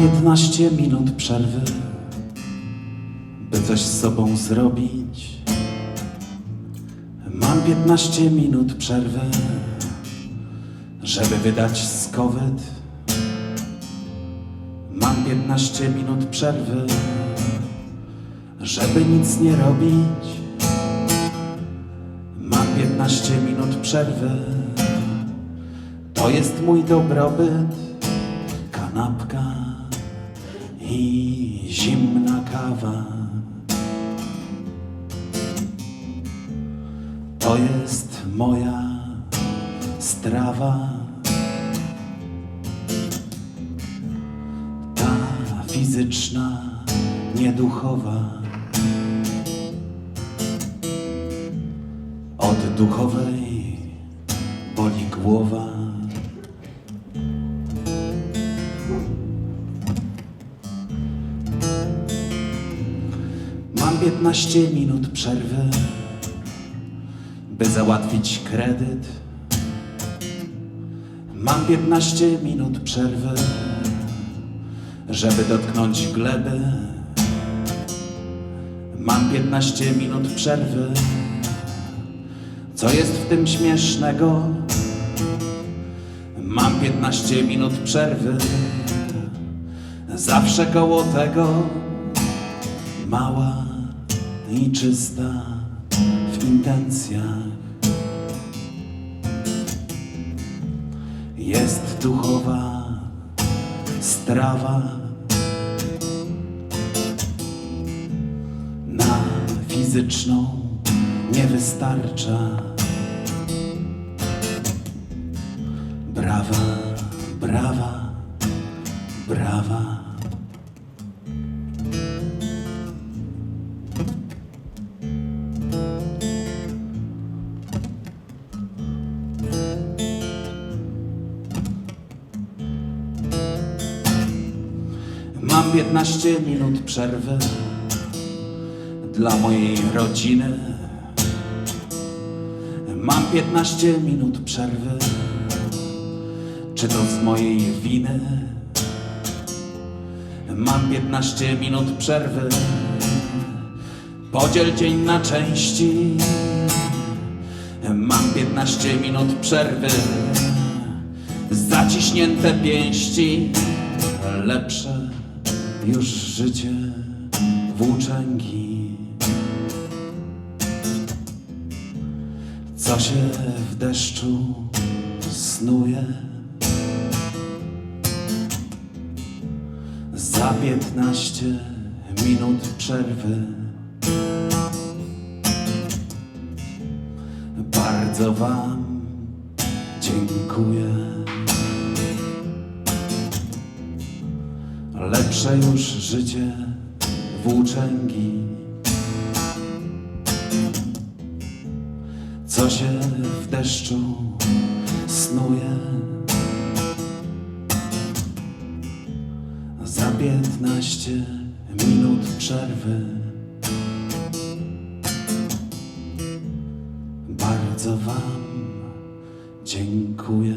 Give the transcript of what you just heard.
15 minut przerwy, by coś z sobą zrobić. Mam 15 minut przerwy, żeby wydać skowyt. Mam 15 minut przerwy, żeby nic nie robić. Mam 15 minut przerwy, to jest mój dobrobyt kanapka i zimna kawa. To jest moja strawa. Ta fizyczna, nieduchowa. Od duchowej boli głowa. 15 minut przerwy, by załatwić kredyt. Mam 15 minut przerwy, żeby dotknąć gleby. Mam 15 minut przerwy. Co jest w tym śmiesznego? Mam 15 minut przerwy. Zawsze koło tego mała i czysta w intencjach. Jest duchowa strawa na fizyczną nie wystarcza. Brawa, brawa, brawa. 15 minut przerwy dla mojej rodziny. Mam 15 minut przerwy, czy to z mojej winy? Mam 15 minut przerwy, podziel dzień na części. Mam 15 minut przerwy, zaciśnięte pięści, lepsze już życie włóczęgi. Co się w deszczu snuje za piętnaście minut przerwy. Bardzo Wam dziękuję. Lepsze już życie włóczęgi. Co się w deszczu snuje za piętnaście minut przerwy. Bardzo Wam dziękuję.